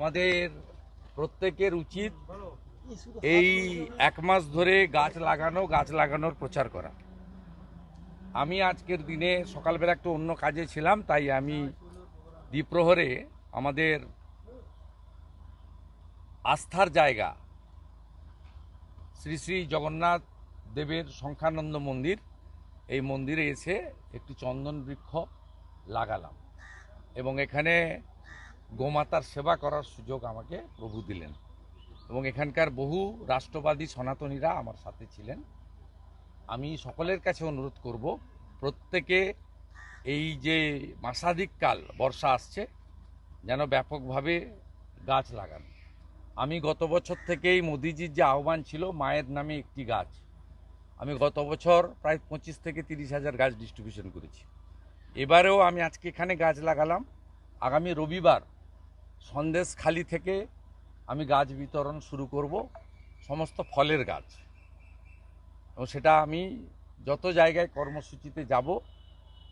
আমাদের প্রত্যেকের উচিত এই এক মাস ধরে গাছ লাগানো, গাছ লাগানোর প্রচার করা। আমি আজকের দিনে সকালবেলা একটু অন্য কাজে ছিলাম, তাই আমি দ্বীপ্রহরে আমাদের আস্থার জায়গা, শ্রী শ্রী জগন্নাথ দেবের সংখ্যানন্দ মন্দির, এই মন্দিরে এসে একটি চন্দন বৃক্ষ লাগালাম। এবং এখানে গোমাতার সেবা করার সুযোগ আমাকে প্রভু দিলেন। এবং এখানকার বহু রাষ্ট্রবাদী সনাতনীরা আমার সাথে ছিলেন। আমি সকলের কাছে অনুরোধ করব, প্রত্যেকে এই যে মাসাধিককাল বর্ষা আসছে, যেন ব্যাপকভাবে গাছ লাগান। আমি গত বছর থেকেই মোদিজির যে আহ্বান ছিল, মায়ের নামে একটি গাছ। আমি গত বছর প্রায় পঁচিশ থেকে তিরিশ হাজার গাছ ডিস্ট্রিবিউশন করেছি। এবারেও আমি আজকে এখানে গাছ লাগালাম। আগামী রবিবার সন্দেশখালি থেকে আমি গাছ বিতরণ শুরু করব, সমস্ত ফলের গাছ। এবং সেটা আমি যত জায়গায় কর্মসূচিতে যাব,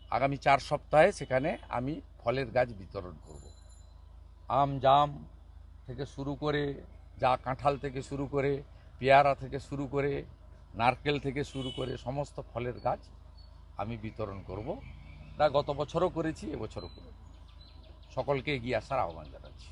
আগামী চার সপ্তাহে সেখানে আমি ফলের গাছ বিতরণ করব। আম, জাম থেকে শুরু করে, যা কাঁঠাল থেকে শুরু করে, পেয়ারা থেকে শুরু করে, নারকেল থেকে শুরু করে সমস্ত ফলের গাছ আমি বিতরণ করব। তা গত বছরও করেছি, এবছরও করব সকলকে এগিয়ে আসার আহ্বান জানাচ্ছি।